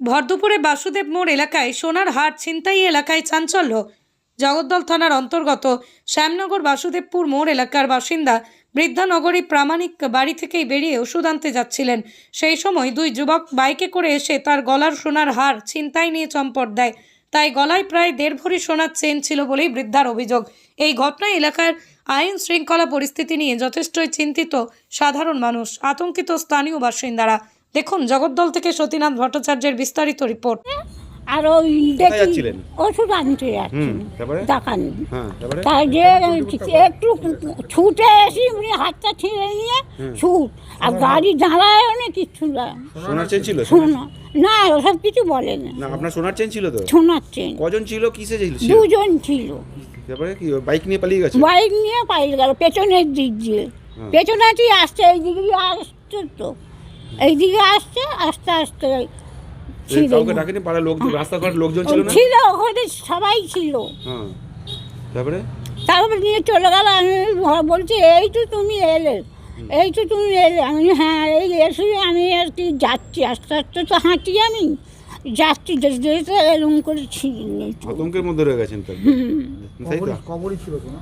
ভরদুপুরে বাসুদেব মোড় এলাকায় সোনার হাট ছিনতাই এলাকায় চাঞ্চল্য। জগদ্দল থানার অন্তর্গত শ্যামনগর বাসুদেবপুর মোড় এলাকার বাসিন্দা বৃদ্ধানগরী প্রামাণিক বাড়ি থেকেই বেরিয়ে ওষুধ আনতে যাচ্ছিলেন। সেই সময় দুই যুবক বাইকে করে এসে তার গলার সোনার হার ছিনতাই নিয়ে চম্পট দেয়। তাই গলায় প্রায় দেড় ভরি সোনার চেন ছিল বলেই বৃদ্ধার অভিযোগ। এই ঘটনায় এলাকার আইন শৃঙ্খলা পরিস্থিতি নিয়ে যথেষ্টই চিন্তিত সাধারণ মানুষ, আতঙ্কিত স্থানীয় বাসিন্দারা। দেখুন জগদ্দল থেকে সতীনাথ ভট্টাচার্যের বিস্তারিত রিপোর্ট। আর ওই দেখি? ওষুধ আনতে যাচ্ছি? দেখান। হ্যাঁ তারপরে? তাই যে একটু ছুটে এসি উনি হাতটা ছিঁড়ে নিয়ে ছুট। আর গাড়ি দাঁড়ায়ও না কিচ্ছু না। সোনার চেন ছিল না ওসব কিছু বলে না আপনার সোনার চেন ছিল তো? শোনাচ্ছেন কজন ছিল? কিসে ছিল? দুজন ছিল। তারপরে কি বাইক নিয়ে পালিয়ে গেছে? বাইক নিয়ে পালিয়ে গেল পেছনের দিক দিয়ে। হ্যাঁ। পেছনে আসছে এই দিকে দিয়ে আসছে তো। এইদিকে আসছে আস্তে আস্তে এই কাউকে ডাকেনি? পাড়ার লোক রাস্তাঘাট লোকজন ছিল না? ছিল ওখানে সবাই ছিল। হ্যাঁ। তারপরে? তারপর নিয়ে চলে গেল আমি বলছি এই তো তুমি এলে। এই তো তুমি এলে। আমি হ্যাঁ এই এসে আমি আর কি যাচ্ছি। আস্তে আস্তে তো হাঁটি আমি। যাচ্ছি যেতে যেতে এরকম করে ছিঁড়ে আতঙ্কের মধ্যে রয়ে গেছেন তাই তো? কবরই ছিল না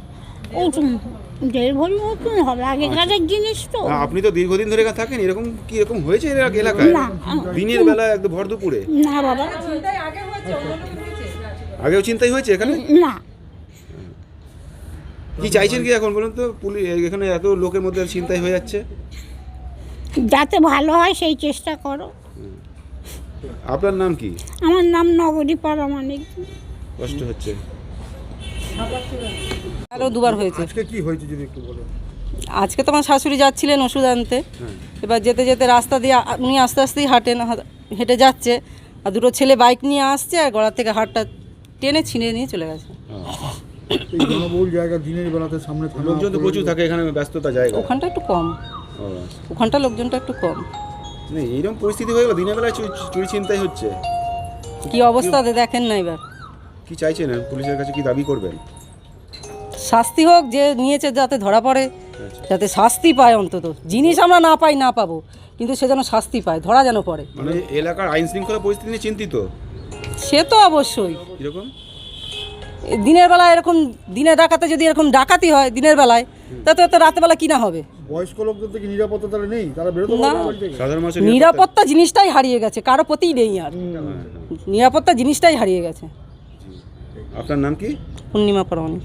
ও দেড় ভরি মতন হবে আগেকারের জিনিস তো। আপনি তো দীর্ঘদিন ধরে থাকেন এরকম কি এরকম হয়েছে এলাকায়? দিনের বেলা একদম ভর দুপুরে? না বাবা। আগেও চিন্তাই হয়েছে এখানে? না। কি চাইছেন কি এখন বলুন তো? পুলিশ এখানে এত লোকের মধ্যে চিন্তাই হয়ে যাচ্ছে? যাতে ভালো হয় সেই চেষ্টা করো। আপনার নাম কি? আমার নাম নবদী পারমাণিক কষ্ট হচ্ছে। আরও দুবার হয়েছে। আজকে কি হয়েছে যদি একটু বলেন? আজকে তো আমার শাশুড়ি যাচ্ছিলেন ওষুধ আনতে। এবার যেতে যেতে রাস্তা দিয়ে উনি আস্তে আস্তেই হাঁটেন হেঁটে যাচ্ছে। আর দুটো ছেলে বাইক নিয়ে আসছে আর গলার থেকে হাটটা টেনে ছিঁড়ে নিয়ে চলে গেছে। জনবহুল জায়গা দিনের বেলাতে সামনে লোকজন তো প্রচুর থাকে এখানে ব্যস্ততা জায়গা। ওখানটা একটু কম। ওখানটা লোকজনটা একটু কম। এইরকম পরিস্থিতি হয়ে গেল দিনের বেলায় চুরি চিন্তাই হচ্ছে। কি অবস্থা দেখেন না এবার। কি চাইছেন? পুলিশের কাছে কি দাবি করবেন? শাস্তি হোক যে নিয়েছে যাতে ধরা পড়ে যাতে শাস্তি পায় অন্তত। জিনিস আমরা না পাই না পাবো কিন্তু সে যেন শাস্তি পায় ধরা যেন পড়ে। মানে এলাকার আইন শৃঙ্খলা পরিস্থিতি নিয়ে চিন্তিত? সে তো অবশ্যই। কীরকম? এ দিনের বেলা এরকম দিনে ডাকাতে যদি এরকম ডাকাতি হয় দিনের বেলায় তা তো এত রাতের কি না হবে? বয়স্ক লোকদের থেকে নিরাপত্তা তারা নেই তারা বেরোতে না। না সাধারণ মানুষের নিরাপত্তা জিনিসটাই হারিয়ে গেছে কারও প্রতিই নেই আর। নিরাপত্তা জিনিসটাই হারিয়ে গেছে। আপনার নাম কি পূর্ণিমা পরমাণিক